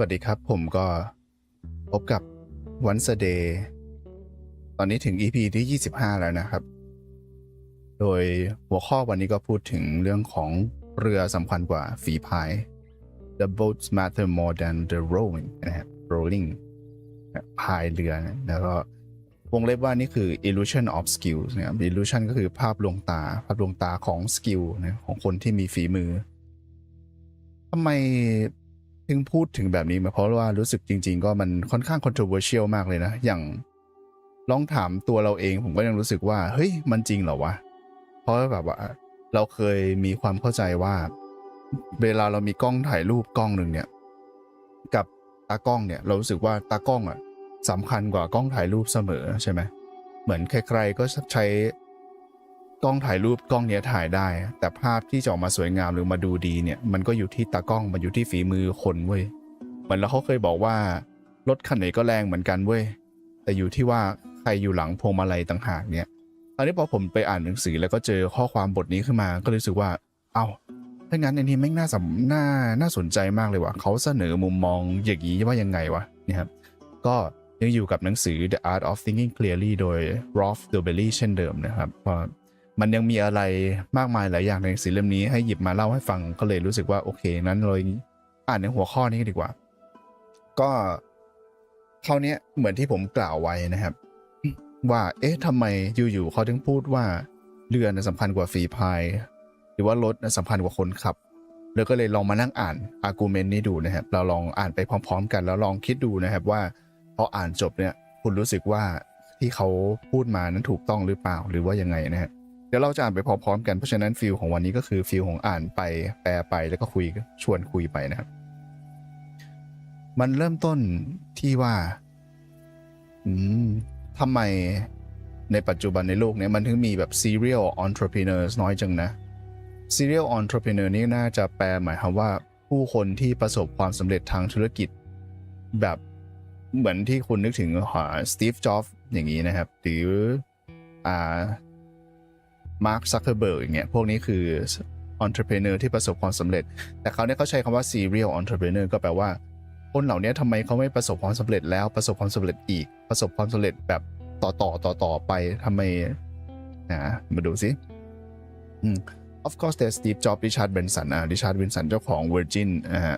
สวัสดีครับ ผมก็พบกับวัน a เดย์ตอนนี้ถึง EP ที่ 25 แล้วนะครับ โดยหัวข้อวันนี้ก็พูดถึงเรื่องของเรือสำคัญกว่าฝีพาย The boats matter more than the rowing นะครับ rowing พายเรือนะแล้วก็วงเล็บว่านี่คือ illusion of skills นะครับ illusion ก็คือภาพลวงตา ภาพลวงตาของสกิลนะของคนที่มีฝีมือทำไม ถึงพูดถึงแบบนี้มาเพราะว่ารู้สึกจริง ๆ ก็มันค่อนข้าง controversial มากเลยนะ อย่างลองถามตัวเราเองผมก็ยังรู้สึกว่า เฮ้ย มันจริงเหรอวะ เพราะแบบว่า เราเคยมีความเข้าใจว่า เวลาเรามีกล้องถ่ายรูปกล้องหนึ่งเนี่ย กับตากล้องเนี่ย เรารู้สึกว่าตากล้องอะสำคัญกว่ากล้องถ่ายรูปเสมอใช่ไหมเหมือนใครๆก็ใช้ กล้องถ่ายรูปกล้องเนี้ยถ่ายได้ แต่ภาพที่จะออกมาสวยงามหรือมาดูดีเนี่ยมันก็อยู่ที่ตากล้องมันอยู่ที่ฝีมือคนเว้ยเหมือนเราเขาเคยบอกว่ารถคันไหนก็แรงเหมือนกันเว้ยแต่อยู่ที่ว่าใครอยู่หลังพวงมาลัยต่างหากเนี่ยตอนนี้พอผมไปอ่านหนังสือแล้วก็เจอข้อความบทนี้ขึ้นมา ก็รู้สึกว่า เอ้าถ้างั้นอันนี้แม่งน่าสำน่าน่าสนใจมากเลยว่ะเขาเสนอมุมมองอย่างนี้ว่ายังไงวะเนี่ยครับก็ยังอยู่กับหนังสือ The Art of Thinking Clearly โดย Rolf d o b e l l y เช่นเดิมนะครับ มันยังมีอะไรมากมายหลายอย่างในหนังสือเล่มนี้ให้หยิบมาเล่าให้ฟังก็เลยรู้สึกว่าโอเคนั้นเลยอ่านในหัวข้อนี้ดีกว่า ก็คราวนี้เหมือนที่ผมกล่าวไว้นะครับ ว่า เอ๊ะทำไมอยู่ๆเขาถึงพูดว่าเรือนะสำคัญกว่าฝีพาย หรือว่ารถนะสำคัญกว่าคนขับ แล้วก็เลยลองมานั่งอ่านอาร์กิวเมนต์นี้ดูนะครับ เราลองอ่านไปพร้อม ๆ กันแล้วลองคิดดูนะครับว่าพออ่านจบเนี่ย คุณรู้สึกว่าที่เขาพูดมานั้นถูกต้องหรือเปล่าหรือว่ายังไงนะฮะ เดี๋ยวเราจะอ่านไปพร้อมๆกันเพราะฉะนั้นฟิลของวันนี้ก็คือฟิลของอ่านไปแปลไปแล้วก็คุยชวนคุยไปนะครับ มันเริ่มต้นที่ว่า อืมทำไมในปัจจุบันในโลกนี้มันถึงมีแบบ serial entrepreneurs น้อยจังนะ serial entrepreneur นี่น่าจะแปลหมายความว่าผู้คนที่ประสบความสำเร็จทางธุรกิจ แบบเหมือนที่คุณนึกถึงสตีฟจ็อบส์อย่างนี้นะครับ หรืออ่า มาร์คซักเคอร์เบิร์กอย่างเงี้ยพวกนี้คือ entrepreneur ที่ประสบความสำเร็จ แต่เขาเนี่ยเขาใช้คำว่า serial entrepreneur ก็แปลว่า คนเหล่านี้ทำไมเขาไม่ประสบความสำเร็จแล้วประสบความสำเร็จอีก ประสบความสำเร็จแบบต่อต่อต่อต่อไปทำไมนะมาดูสิอืม of course there's Steve Jobs Richard Branson อ่า Richard Branson เจ้าของ Virgin นะฮะ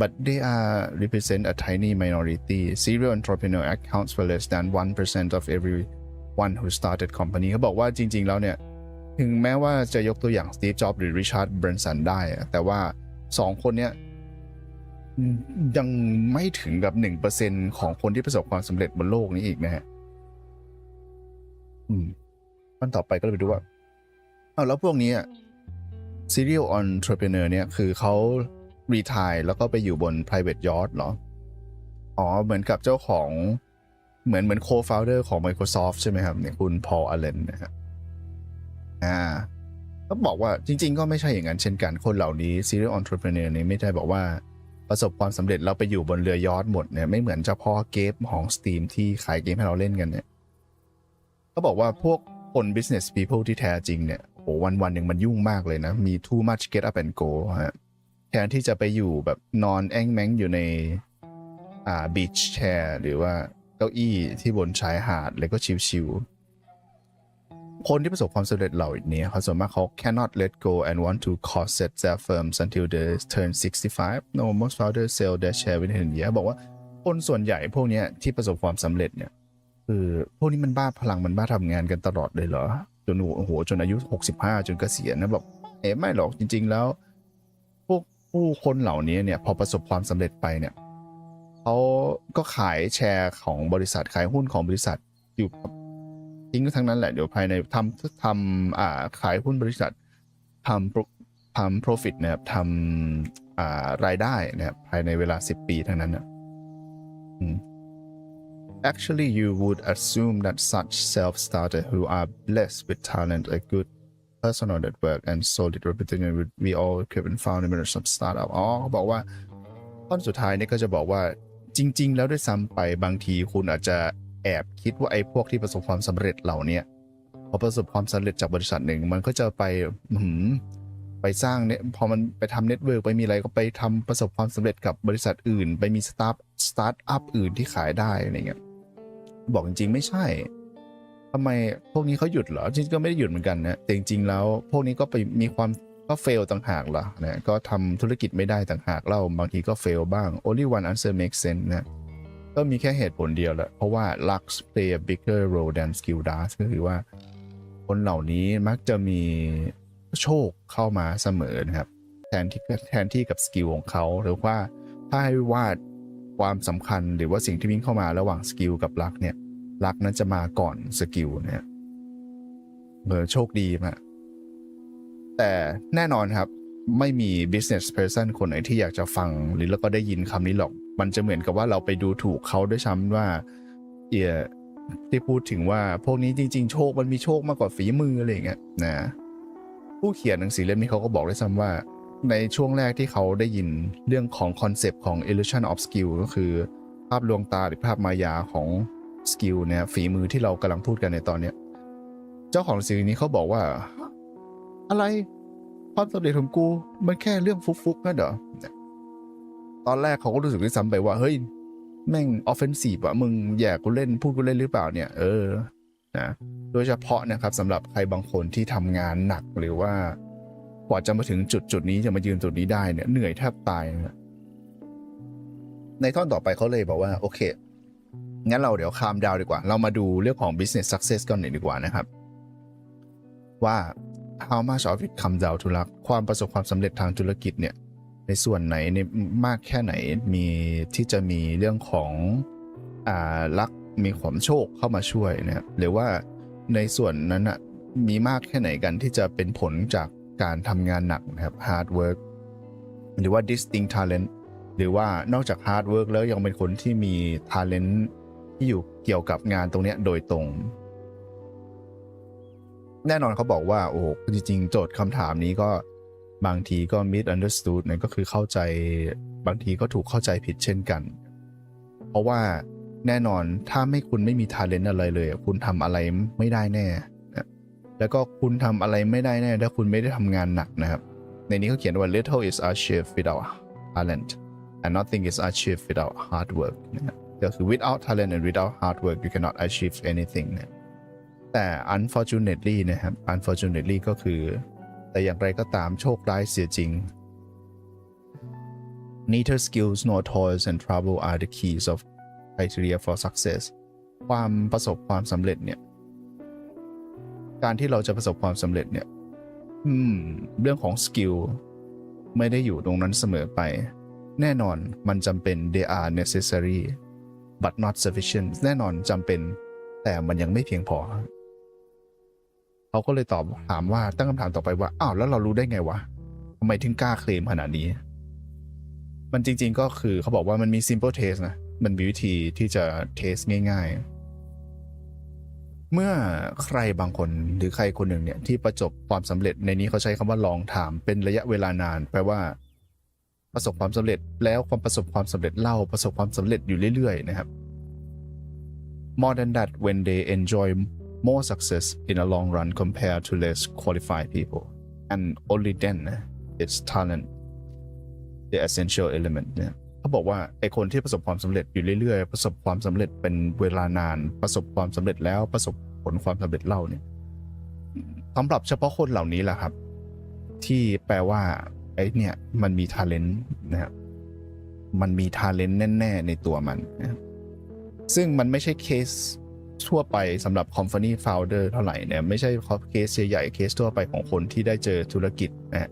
but they are represent a tiny minority serial entrepreneur accounts for less than 1% of every one who started company เขาบอกว่าจริง ๆ แล้วเนี่ย ถึงแม้ว่าจะยกตัวอย่าง Steve Jobs หรือ Richard Branson ได้ แต่ว่าสองคนเนี้ยยังไม่ถึงกับหนึ่งเปอร์เซ็นของคนที่ประสบความสำเร็จบนโลกนี้อีกนะฮะอืมขั้นต่อไปก็เลยไปดูว่าเอาแล้วพวกนี้ serial entrepreneur เนี่ย คือเขารีทายแล้วก็ไปอยู่บน private yacht เหรอ อ๋อ เหมือนกับเจ้าของ เหมือนเหมือน co-founder ของ Microsoft ใช่ไหมครับเนี่ยคุณ Paul Allen นะครับอ่าก็บอกว่าจริง ๆ ก็ไม่ใช่อย่างนั้นเช่นกันคนเหล่านี้ serial entrepreneur นี่ยไม่ได้บอกว่าประสบความสำเร็จเราไปอยู่บนเรือยอทหมดเนี่ยไม่เหมือนเฉพาะเกมของ Steam ที่ขายเกมให้เราเล่นกันเนี่ยเขาบอกว่าพวกคน business people ที่แท้จริงเนี่ยโหวันวันๆหนึ่งมันยุ่งมากเลยนะ มี too much get up and go ฮะแทนที่จะไปอยู่แบบนอนแอ้งแมงอยู่ในอ่า beach chair หรือว่า ก้าอี้ที่บนชายหาดแล้วก็ชิลๆคนที่ประสบความสำเร็จเหล่านี้เขาส่วนมากเขา cannot let go and want to corset their firms until they turn 65 no most founders sell their share within a year บอกว่าคนส่วนใหญ่พวกนี้ที่ประสบความสำเร็จเนี่ยคือพวกนี้มันบ้าพลังมันบ้าทำงานกันตลอดเลยเหรอจนโอ้โหจนอายุ 65 จนเกษียณนะบอกเอ๋ไม่หรอกจริง ๆ แล้ว พวกผู้คนเหล่านี้เนี่ยพอประสบความสำเร็จไปเนี่ย เขาก็ขายแชร์ของบริษัทขายหุ้นของบริษัทอยู่ทิ้งทั้งนั้นแหละเดี๋ยวภายในทำทำอ่าขายหุ้นบริษัททำทำ profit นะครับทำอ่ารายได้นะครับภายในเวลา 10 ปีทั้งนั้นนะอืม Actually, you would assume that such self-starters who are blessed with talent, a good personal network, and solid reputation would be all equipped and found in some startup อ๋อเขาบอกว่าข้อสุดท้ายนี่ก็จะบอกว่า จริง ๆ แล้วด้วยซ้ำไปบางทีคุณอาจจะแอบคิดว่าไอ้พวกที่ประสบความสำเร็จเหล่านี้พอประสบความสำเร็จจากบริษัทหนึ่ง มันก็จะไปหืมไปสร้างเนี่ยพอมันไปทำเน็ตเวิร์กไปมีอะไรก็ไปทำประสบความสำเร็จกับบริษัทอื่น ไปมีสตาร์ทสตาร์ทอัพอื่นที่ขายได้อะไรเงี้ยบอกจริงๆไม่ใช่ทำไมพวกนี้เขาหยุดเหรอจริงๆก็ไม่ได้หยุดเหมือนกันนะแต่จริงๆแล้ว พวกนี้ก็ไปมีความ ก็เฟลต่างหากเหรอนะก็ทำธุรกิจไม่ได้ต่างหากเล่าบางทีก็เฟลบ้าง only one answer makes sense นะก็มีแค่เหตุผลเดียวแหละเพราะว่า Lux play a bigger role than skill does ก็คือว่า คนเหล่านี้มักจะมีโชคเข้ามาเสมอนะครับ แทนที่แทนที่กับสกิลของเขาหรือว่าถ้าให้วาดความสำคัญหรือว่าสิ่งที่วิ่งเข้ามาระหว่างสกิลกับลักเนี่ยลักนั้นจะมาก่อนสกิลเนี่ยเออโชคดีมาก แต่แน่นอนครับไม่มี business person คนไหนที่อยากจะฟังหรือแล้วก็ได้ยินคำนี้หรอก มันจะเหมือนกับว่าเราไปดูถูกเขาด้วยซ้ำว่าเอียที่พูดถึงว่าพวกนี้จริง ๆ โชคมันมีโชคมากกว่าฝีมืออะไรอย่างเงี้ยนะผู้เขียนหนังสือเล่มนี้เขาก็บอกด้วยซ้ำว่า ในช่วงแรกที่เขาได้ยินเรื่องของคอนเซปต์ของ illusion of skill ก็คือภาพลวงตาหรือภาพมายาของสกิลเนี่ยฝีมือที่เรากำลังพูดกันในตอนเนี้ย เจ้าของหนังสือนี้เขาบอกว่า อะไร ความสำเร็จของกู มันแค่เรื่องฟุกๆนั่นเหรอตอนแรกเขาก็รู้สึกด้วยซ้ำไปว่า เฮ้ย แม่งออฟเฟนซีฟอะมึงแย่กูเล่นพูดกูเล่นหรือเปล่าเนี่ย เออนะโดยเฉพาะนะครับสำหรับใครบางคนที่ทำงานหนักหรือว่ากว่าจะมาถึงจุดจุดนี้จะมายืนจุดนี้ได้เนี่ยเหนื่อยแทบตายนะในท่อนต่อไปเขาเลยบอกว่า โอเค งั้นเราเดี๋ยวคามดาวดีกว่า เรามาดูเรื่องของ business success ก่อนหน่อยดีกว่านะครับ ว่า how much of it comes down to luck ความประสบความสำเร็จทางธุรกิจเนี่ยในส่วนไหนในมากแค่ไหนมีที่จะมีเรื่องของอ่าลักมีความโชคเข้ามาช่วยนะครับหรือว่าในส่วนนั้นอะมีมากแค่ไหนกันที่จะเป็นผลจากการทำงานหนักนะครับ hard work หรือว่า distinct talent หรือว่านอกจาก hard work แล้วยังเป็นคนที่มี talent ที่อยู่เกี่ยวกับงานตรงนี้โดยตรง แน่นอนเขาบอกว่าโอ้จริงๆ โจทย์คำถามนี้ก็บางทีก็ misunderstood นะก็คือเข้าใจบางทีก็ถูกเข้าใจผิดเช่นกัน เพราะว่าแน่นอนถ้าไม่คุณไม่มี talent อะไรเลย คุณทำอะไรไม่ได้แน่นะแล้วก็คุณทำอะไรไม่ได้แน่ ถ้าคุณไม่ได้ทำงานหนักนะครับ ในนี้เขาเขียนว่า little is achieved without talent and nothing is achieved without hard work นะครับก็คือ without talent and without hard work you cannot achieve anything นะ แต่ unfortunately นะครับ unfortunately ก็คือ แต่อย่างไรก็ตามโชคร้ายเสียจริง neither skills nor toils and trouble are the keys of criteria for success ความประสบความสำเร็จเนี่ย การที่เราจะประสบความสำเร็จเนี่ยอืมเรื่องของสกิลไม่ได้อยู่ตรงนั้นเสมอไป แน่นอนมันจำเป็น they are necessary but not sufficient แน่นอนจำเป็น แต่มันยังไม่เพียงพอ เขาก็เลยตอบถามว่าตั้งคำถามต่อไปว่าอ้าวแล้วเรารู้ได้ไงวะทำไมถึงกล้าเคลมขนาดนี้ มันจริง ๆ ก็คือเขาบอกว่ามันมี simple test นะ มันมีวิธีที่จะเทสง่าย ๆ เมื่อใครบางคนหรือใครคนหนึ่งเนี่ยที่ประสบความสำเร็จในนี้เขาใช้คำว่าลองถามเป็นระยะเวลานาน แปลว่า ประสบความสำเร็จแล้วความประสบความสำเร็จเล่าประสบความสำเร็จอยู่เรื่อยๆนะครับ more than that when they enjoy more success in a long run compared to less qualified people and only then is talent the essential element เนี่ยเขาบอกว่าไอคนที่ประสบความสำเร็จอยู่เรื่อยๆ ประสบความสำเร็จเป็นเวลานาน ประสบความสำเร็จแล้วประสบผลความสำเร็จเล่าเนี่ยสำหรับเฉพาะคนเหล่านี้แหละครับ ที่แปลว่าไอเนี่ยมันมี talent นะครับมันมี talent แน่ ๆ ในตัวมันนะซึ่งมันไม่ใช่เคส ทั่วไปสำหรับ company founder เท่าไหร่เนี่ยไม่ใช่เคสใหญ่เคสทั่วไปของคนที่ได้เจอธุรกิจนะฮะ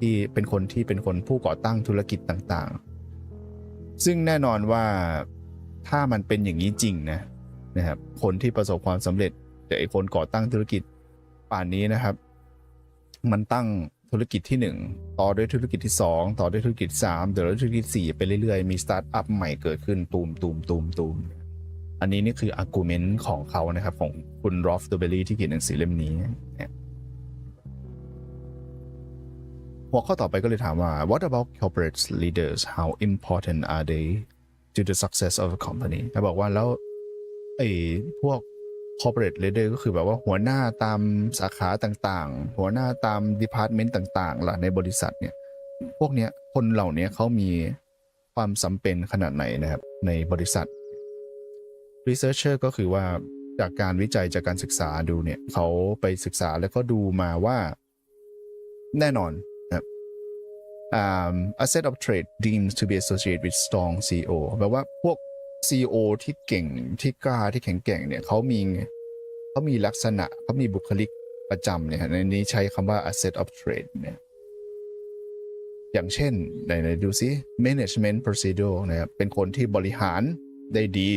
ที่เป็นคนที่เป็นคนผู้ก่อตั้งธุรกิจต่างๆ ซึ่งแน่นอนว่าถ้ามันเป็นอย่างนี้จริงนะนะครับคนที่ประสบความสำเร็จแต่ไอคนก่อตั้งธุรกิจป่านนี้นะครับ มันตั้งธุรกิจที่ 1 ต่อด้วยธุรกิจที่ 2 ต่อด้วยธุรกิจ3เดี๋ยวธุรกิจ 4 ไปเรื่อยๆ มีสตาร์ทอัพใหม่เกิดขึ้นตูมตูมตูมตูม อันนี้นี่คือ argument ของเขานะครับ ของคุณรอฟเดเบลลี่ที่เขียนหนังสือเล่มนี้เนี่ยหัวข้อต่อไปก็เลยถามว่า what about corporate leaders how important are they to the success of a company เขาบอกว่าแล้วไอ้พวก corporate leader ก็คือแบบว่าหัวหน้าตามสาขาต่างๆ หัวหน้าตาม department ต่างๆล่ะในบริษัทเนี่ย พวกเนี้ยคนเหล่านี้เขามีความจำเป็นขนาดไหนนะครับ ในบริษัท researcher ก็คือว่าจากการวิจัยจากการศึกษาดูเนี่ยเขาไปศึกษาแล้วก็ดูมาว่า แน่นอนนะ um, a set of trait deemed to be associated with strong CEO แปลว่าพวก CEO ที่เก่งที่กล้าที่แข็งแกร่งเนี่ยเขามีเขามีลักษณะเขามีบุคลิกประจำเนี่ยในนี้ใช้คำว่า a set of trait เนี่ยอย่างเช่นไหนๆดูซิ management procedure นะครับเป็นคนที่บริหารได้ดี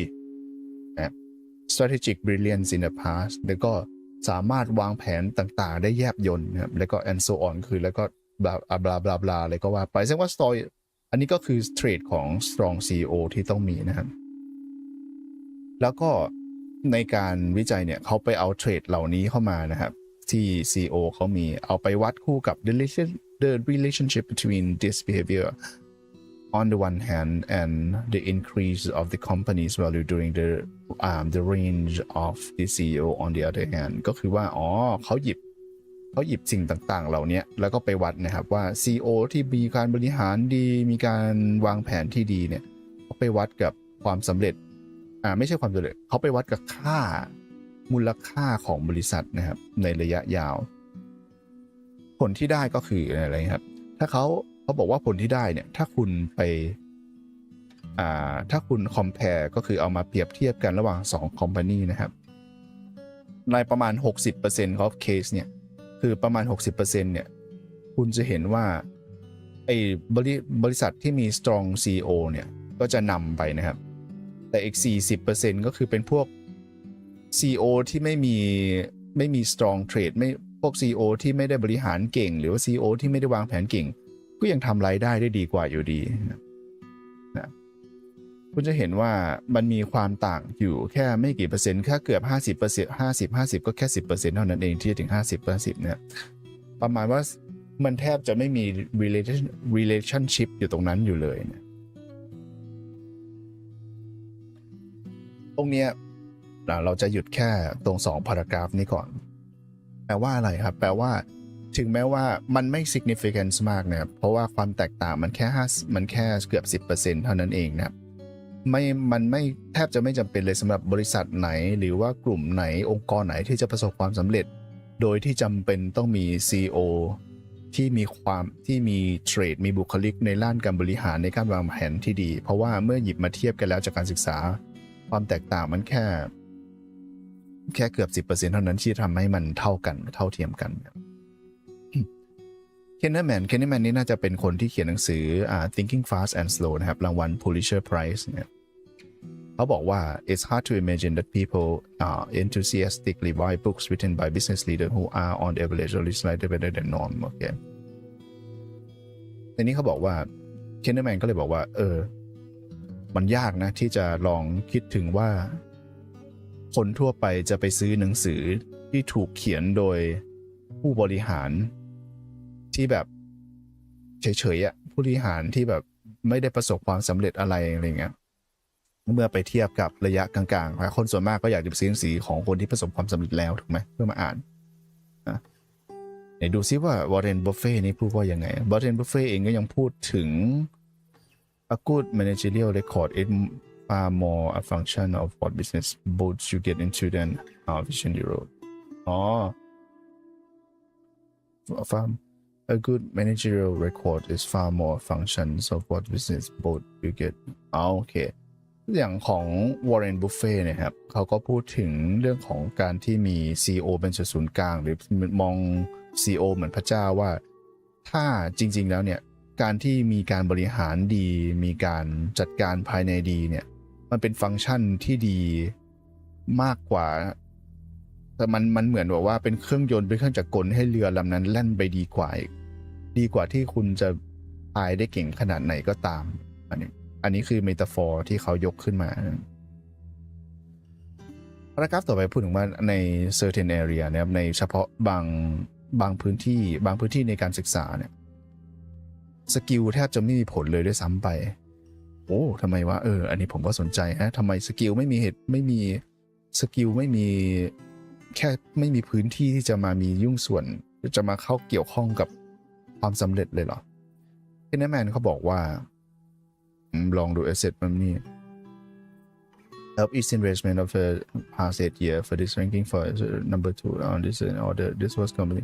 strategic brilliance in the past แล้วก็สามารถวางแผนต่างๆ ได้แยบยลนะครับ แล้วก็ and so on คือแล้วก็บลาบลาบลาบลาอะไรก็ว่าไปซึ่งว่า story อันนี้ก็คือเทรดของ strong CEO ที่ต้องมีนะครับ แล้วก็ในการวิจัยเนี่ยเขาไปเอาเทรดเหล่านี้เข้ามานะครับ ที่ CEO เขามีเอาไปวัดคู่กับ the relationship between this behavior on the one hand and the increase of the company's value during the um, the range of the CEO on the other hand ก็คือว่าอ๋อเขาหยิบเขาหยิบสิ่งต่างๆ เหล่านี้แล้วก็ไปวัดนะครับว่า CEO ที่มีการบริหารดี มีการวางแผนที่ดีเนี่ยเขาไปวัดกับความสำเร็จอ่าไม่ใช่ความสำเร็จเขาไปวัดกับค่ามูลค่าของบริษัทนะครับในระยะยาว ผลที่ได้ก็คืออะไรครับ ถ้าเขา เขาบอกว่าผลที่ได้เนี่ย ถ้าคุณไปอ่าถ้าคุณ compare ก็คือเอามาเปรียบเทียบกันระหว่าง 2 company นะครับ ในประมาณ 60%ของเคสเนี่ย คือประมาณ 60%เนี่ย คุณจะเห็นว่าไอ้บริบริษัทที่มี strong CEO เนี่ย ก็จะนำไปนะครับ แต่อีก 40%ก็คือเป็นพวก CEO ที่ไม่มีไม่มี strong trade ไม่พวก CEO ที่ไม่ได้บริหารเก่ง หรือว่า CEO ที่ไม่ได้วางแผนเก่ง ก็ยังทำรายได้ได้ดีกว่าอยู่ดีนะคุณจะเห็นว่ามันมีความต่างอยู่แค่ไม่กี่เปอร์เซ็นต์แค่เกือบ 50เปอร์เซ็นต์50 50 ก็แค่ 10เปอร์เซ็นต์เท่านั้นเองที่จะถึง 50 50เนี่ยประมาณว่ามันแทบจะไม่มี relation relationship อยู่ตรงนั้นอยู่เลยเนี่ยตรงเนี้ยเราจะหยุดแค่ตรง2 paragraph นี้ก่อน แปลว่าอะไรครับ แปลว่า ถึงแม้ว่ามันไม่ significant มากนะครับ เพราะว่าความแตกต่างมันแค่5มันแค่เกือบ 10%เท่านั้นเองนะครับไม่ มันไม่แทบจะไม่จำเป็นเลยสำหรับบริษัทไหน หรือว่ากลุ่มไหนองค์กรไหนที่จะประสบความสำเร็จ โดยที่จำเป็นต้องมี CEO ที่มีความที่มีเทรดมีบุคลิกในด้านการบริหารในการวางแผนที่ดี เพราะว่าเมื่อหยิบมาเทียบกันแล้วจากการศึกษา ความแตกต่างมันแค่ แค่เกือบ 10%เท่านั้นที่ทำให้มันเท่ากันเท่าเทียมกัน เคนเนอร์แมนเคนเนอร์แมนนี่น่าจะเป็นคนที่เขียนหนังสืออ่า Thinking Fast and Slow นะครับ รางวัล Pulitzer Prize เนี่ยเขาบอกว่า it's hard to imagine that people uh, enthusiastically buy books written by business leaders who are on average or slightly better than norm โอเคในนี้เขาบอกว่าเคนเนอร์แมนก็เลยบอกว่า เออ มันยากนะ ที่จะลองคิดถึงว่า คนทั่วไปจะไปซื้อหนังสือที่ถูกเขียนโดยผู้บริหาร ที่แบบเฉยๆอะผู้บริหารที่แบบไม่ได้ประสบความสำเร็จอะไรอะไรเงี้ยเมื่อไปเทียบกับระยะกลางๆ คนส่วนมากก็อยากจะไปซื้อหนังสือของคนที่ประสบความสำเร็จแล้วถูกไหมเพื่อมาอ่านนะไหนดูซิว่าวอร์เรนบุฟเฟ่นี่พูดว่ายังไงวอร์เรนบุฟเฟ่เองก็ยังพูดถึง a good managerial record is far more a function of what business boats you get into than how vision you wrote อ๋อ far a good managerial record is far more functions of what business boat you get อ๋อโอเค อย่างของ Warren Buffett เนะครับเขาก็พูดถึงเรื่องของการที่มี CEO เป็นศูนย์กลาง หรือมอง CEO เหมือนพระเจ้าว่า ถ้าจริง ๆ แล้วเนี่ย การที่มีการบริหารดี มีการจัดการภายในดีเนี่ย มันเป็นฟังก์ชันที่ดีมากกว่า แต่มันมันเหมือนแบบว่าเป็นเครื่องยนต์เป็นเครื่องจักรกลให้เรือลำนั้นแล่นไปดีกว่าอีกดีกว่าที่คุณจะพายได้เก่งขนาดไหนก็ตาม อันนี้ อันนี้คือเมตาฟอร์ที่เขายกขึ้นมาพารากราฟต่อไปพูดถึงว่าใน certain area นะครับในเฉพาะบางบางพื้นที่บางพื้นที่ในการศึกษาเนี่ยสกิลแทบจะไม่มีผลเลยด้วยซ้ำไป โอ้ทำไมวะเออ อันนี้ผมก็สนใจฮะทำไมสกิลไม่มีเหตุไม่มีสกิลไม่มี แค่ไม่มีพื้นที่ที่จะมามียุ่งส่วนจะมาเข้าเกี่ยวข้องกับความสำเร็จเลยเหรอเคนแมนเขาบอกว่า ลองดู asset มันนี่ help each investment of the past eight year for this ranking for number two on this order this was company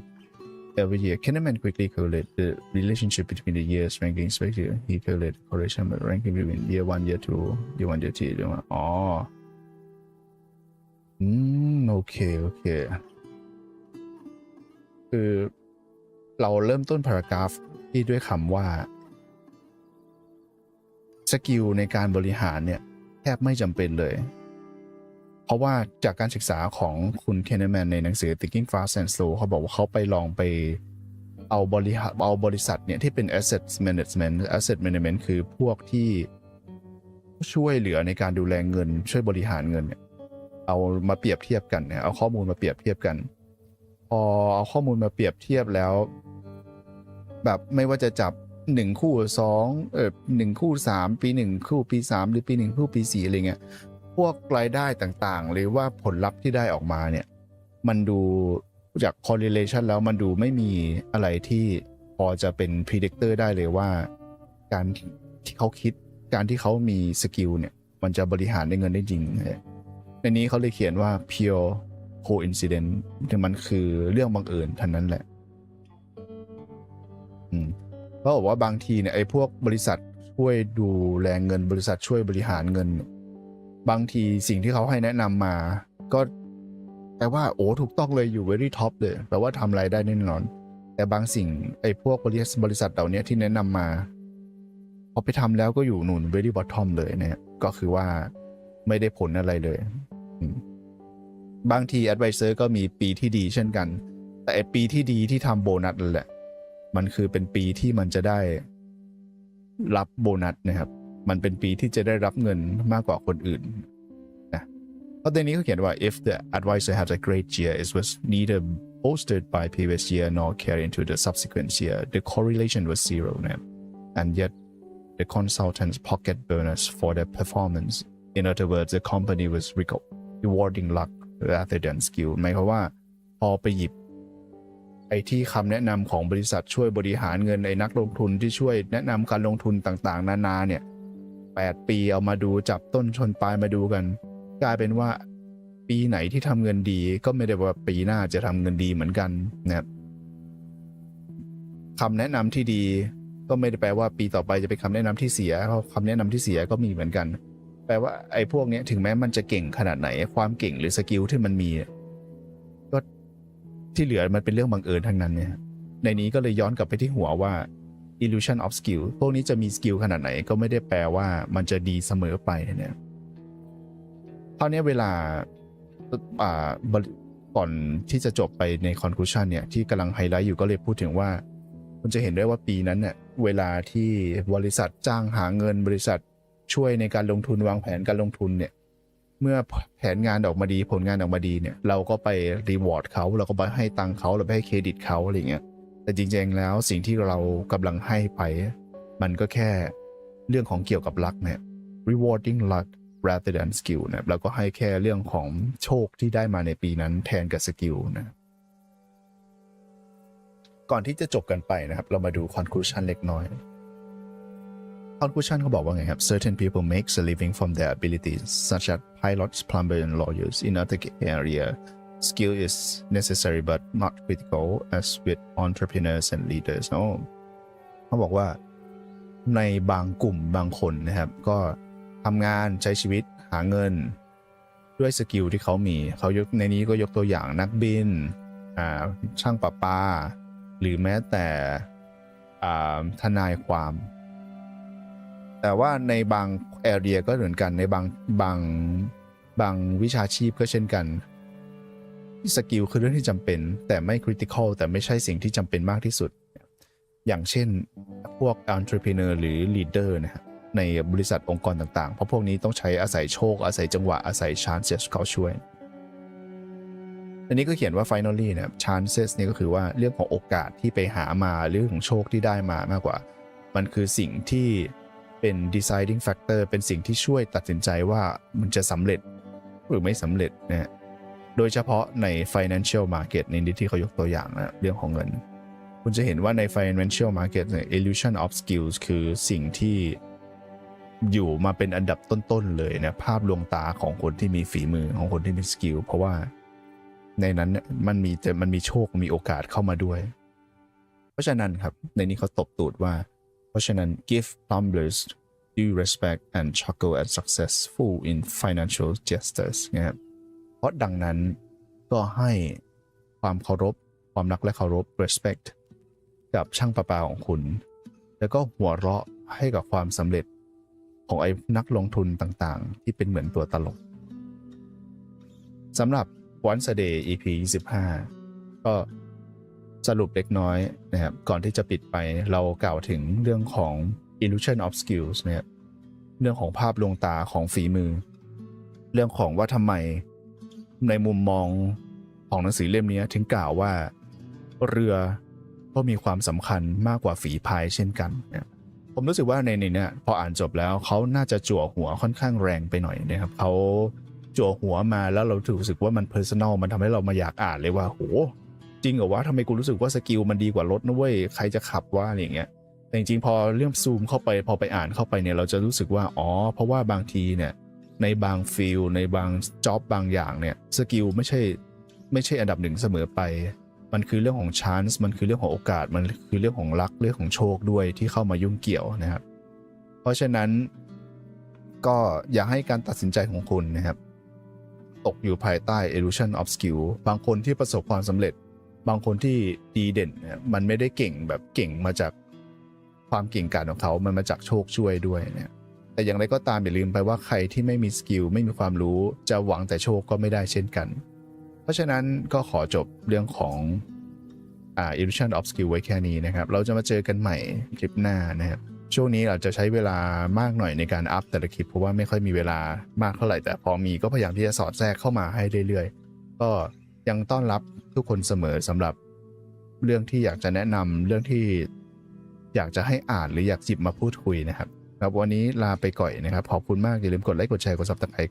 every year Kahneman quickly correlate the relationship between the years ranking especially he correlate correlation with ranking between year one year two year one year three อ๋ออืม โอเค โอเค คือเราเริ่มต้นพารากราฟที่ด้วยคำว่า สกิลในการบริหารเนี่ยแทบไม่จำเป็นเลย เพราะว่าจากการศึกษาของคุณเคนเนแมนในหนังสือ Thinking Fast and Slow เขาบอกว่าเขาไปลองไปเอาบริหารเอาบริษัทเนี่ยที่เป็น asset management asset management คือพวกที่ช่วยเหลือในการดูแลเงิน ช่วยบริหารเงินเนี่ย เอามาเปรียบเทียบกันเนี่ยเอาข้อมูลมาเปรียบเทียบกัน พอเอาข้อมูลมาเปรียบเทียบแล้ว แบบไม่ว่าจะจับหนึ่งคู่สองเออหนึ่งคู่สามปีหนึ่งคู่ปีสามหรือปีหนึ่งคู่ปีสี่อะไรเงี้ยพวกรายได้ต่างๆ หรือว่าผลลัพธ์ที่ได้ออกมาเนี่ย มันดูจาก correlation แล้วมันดูไม่มีอะไรที่พอจะเป็น predictor ได้เลยว่า การที่เขาคิดการที่เขามีสกิลเนี่ย มันจะบริหารได้เงินได้จริง ในนี้เขาเลยเขียนว่า pure coincidence แต่มันคือเรื่องบังเอิญเท่านั้นแหละอืมเขาบอกว่าบางทีเนี่ยไอ้พวกบริษัทช่วยดูแลเงินบริษัทช่วยบริหารเงิน บางทีสิ่งที่เขาให้แนะนำมา ก็แปลว่าโอ้ถูกต้องเลยอยู่ very top เลยแปลว่าทำรายได้แน่นอน แต่บางสิ่งไอ้พวกบริษัทบริษัทเหล่านี้ที่แนะนำมาพอไปทำแล้วก็อยู่หนุน very bottom เลยเนี่ยก็คือว่าไม่ได้ผลอะไรเลย บางที advisor ก็มีปีที่ดีเช่นกัน แต่ปีที่ดีที่ทำโบนัสนั่นแหละ มันคือเป็นปีที่มันจะได้รับโบนัสนะครับ มันเป็นปีที่จะได้รับเงินมากกว่าคนอื่นนะเพราะในนี้เขาเขียนว่า if the advisor has a great year it was neither bolstered by previous year nor carried into the subsequent year the correlation was zero นะครับ and yet the consultant's pocket bonus for their performance in other words the company was reco- rewarding luck rather than skill หมายความว่าพอไปหยิบ ไอ้ที่คำแนะนำของบริษัทช่วยบริหารเงินไอ้นักลงทุนที่ช่วยแนะนำการลงทุนต่างๆ นานาเนี่ยแปดปีเอามาดูจับต้นชนปลายมาดูกัน กลายเป็นว่าปีไหนที่ทำเงินดีก็ไม่ได้ว่าปีหน้าจะทำเงินดีเหมือนกันนะครับคำแนะนำที่ดีก็ไม่ได้แปลว่าปีต่อไปจะเป็นคำแนะนำที่เสียเพราะคำแนะนำที่เสียก็มีเหมือนกัน แปลว่าไอ้พวกนี้ถึงแม้มันจะเก่งขนาดไหน ความเก่งหรือสกิลที่มันมี ก็ที่เหลือมันเป็นเรื่องบังเอิญทั้งนั้นเนี่ยในนี้ก็เลยย้อนกลับไปที่หัวว่า illusion of skill พวกนี้จะมีสกิลขนาดไหนก็ไม่ได้แปลว่ามันจะดีเสมอไปเนี่ยคราวนี้เวลาอ่าก่อนที่จะจบไปใน conclusion เนี่ยที่กำลังไฮไลท์อยู่ก็เลยพูดถึงว่า คุณจะเห็นได้ว่าปีนั้นเนี่ยเวลาที่บริษัทจ้างหาเงินบริษัท ช่วยในการลงทุนวางแผนการลงทุนเนี่ย เมื่อแผนงานออกมาดีผลงานออกมาดีเนี่ย เราก็ไปรีวอร์ดเขาเราก็ไปให้ตังค์เขาเราไปให้เครดิตเขาอะไรเงี้ยแต่จริงๆแล้วสิ่งที่เรากำลังให้ไป มันก็แค่เรื่องของเกี่ยวกับลักเนี่ย rewarding luck rather than skill นะแล้วก็ให้แค่เรื่องของโชคที่ได้มาในปีนั้นแทนกับสกิลนะก่อนที่จะจบกันไปนะครับ เรามาดู conclusion เล็กน้อย conclusion เขาบอกว่าไงครับ certain people make a living from their abilities such as pilots plumbers and lawyers in other area skill is necessary but not critical as with entrepreneurs and leaders โอ้เขาบอกว่าในบางกลุ่มบางคนนะครับ ก็ทำงานใช้ชีวิตหาเงิน ด้วยสกิลที่เขามี เขายกในนี้ก็ยกตัวอย่างนักบินช่างประปา หรือแม้แต่ทนายความ แต่ว่าในบางแอเรียก็เหมือนกันในบางบางบางวิชาชีพก็เช่นกันสกิลคือเรื่องที่จำเป็น แต่ไม่คริติคอลแต่ไม่ใช่สิ่งที่จำเป็นมากที่สุด อย่างเช่นพวก entrepreneur หรือ leader นะครับในบริษัทองค์กรต่างๆ เพราะพวกนี้ต้องใช้อาศัยโชค อาศัยจังหวะ อาศัย chances เขาช่วย อันนี้ก็เขียนว่า finally เนี่ย chances นี่ก็คือว่าเรื่องของโอกาสที่ไปหามาเรื่องของโชคที่ได้มามากกว่า มันคือสิ่งที่ เป็น deciding factor เป็นสิ่งที่ช่วยตัดสินใจว่ามันจะสำเร็จหรือไม่สำเร็จนะโดยเฉพาะใน financial market ในนี้ที่เขายกตัวอย่างนะเรื่องของเงิน คุณจะเห็นว่าใน financial market เนี่ย illusion of skills คือสิ่งที่อยู่มาเป็นอันดับต้นๆเลยนะภาพลวงตาของคนที่มีฝีมือของคนที่มีสกิลเพราะว่าในนั้นเนี่ยมันมีแต่มันมีโชคมีโอกาสเข้ามาด้วย เพราะฉะนั้นครับในนี้เขาตบตูดว่า ราะฉะนั้น give tumblers due respect and chuckle at successful in financial gestures นะครับเพราะดังนั้นก็ให้ความเคารพ ความรักและเคารพ respect กับช่างประปาของคุณ แล้วก็หัวเราะให้กับความสำเร็จของไอ้นักลงทุนต่างๆ ที่เป็นเหมือนตัวตลกสำหรับ Once a Day EP 25 ก็ สรุปเล็กน้อยนะครับ ก่อนที่จะปิดไปเรากล่าวถึงเรื่องของ illusion of skills นะครับเรื่องของภาพลวงตาของฝีมือ เรื่องของว่าทำไมในมุมมองของหนังสือเล่มนี้ถึงกล่าวว่าเรือก็มีความสำคัญมากกว่าฝีพายเช่นกันนะผมรู้สึกว่าในนี้เนี่ยพออ่านจบแล้วเขาน่าจะจั่วหัวค่อนข้างแรงไปหน่อยนะครับเขาจั่วหัวมาแล้วเรารู้สึกว่ามันเพอร์ซันอลมันทำให้เรามาอยากอ่านเลยว่าโห จริงเหรอวะทำไมกูรู้สึกว่าสกิลมันดีกว่ารถนะเว้ยใครจะขับว่าอะไรอย่างเงี้ยแต่จริงๆพอเรื่องซูมเข้าไปพอไปอ่านเข้าไปเนี่ยเราจะรู้สึกว่าอ๋อเพราะว่าบางทีเนี่ยในบางฟิลในบางจ็อบบางอย่างเนี่ยสกิลไม่ใช่ไม่ใช่อันดับหนึ่งเสมอไป มันคือเรื่องของชานส์มันคือเรื่องของโอกาสมันคือเรื่องของลัคเรื่องของโชคด้วยที่เข้ามายุ่งเกี่ยวนะครับ เพราะฉะนั้นก็อย่าให้การตัดสินใจของคุณนะครับ ตกอยู่ภายใต้ illusion of skill บางคนที่ประสบความสำเร็จ บางคนที่ดีเด่นเนี่ยมันไม่ได้เก่งแบบเก่งมาจากความเก่งกาจของเขามันมาจากโชคช่วยด้วยเนี่ยแต่อย่างไรก็ตามอย่าลืมไปว่าใครที่ไม่มีสกิลไม่มีความรู้จะหวังแต่โชคก็ไม่ได้เช่นกัน เพราะฉะนั้นก็ขอจบเรื่องของอ่า illusion of skill ไว้แค่นี้นะครับ เราจะมาเจอกันใหม่คลิปหน้านะครับ ช่วงนี้เราจะใช้เวลามากหน่อยในการอัพแต่ละคลิป เพราะว่าไม่ค่อยมีเวลามากเท่าไหร่แต่พอมีก็พยายามที่จะสอดแทรกเข้ามาให้เรื่อยๆ ก็ยังต้อนรับ ทุกคนเสมอสำหรับเรื่องที่อยากจะแนะนำเรื่องที่อยากจะให้อ่านหรืออยากจิบมาพูดคุยนะครับครับวันนี้ลาไปก่อนนะครับ ขอบคุณมากอย่าลืมกดไลค์กดแชร์กดซับสไครต์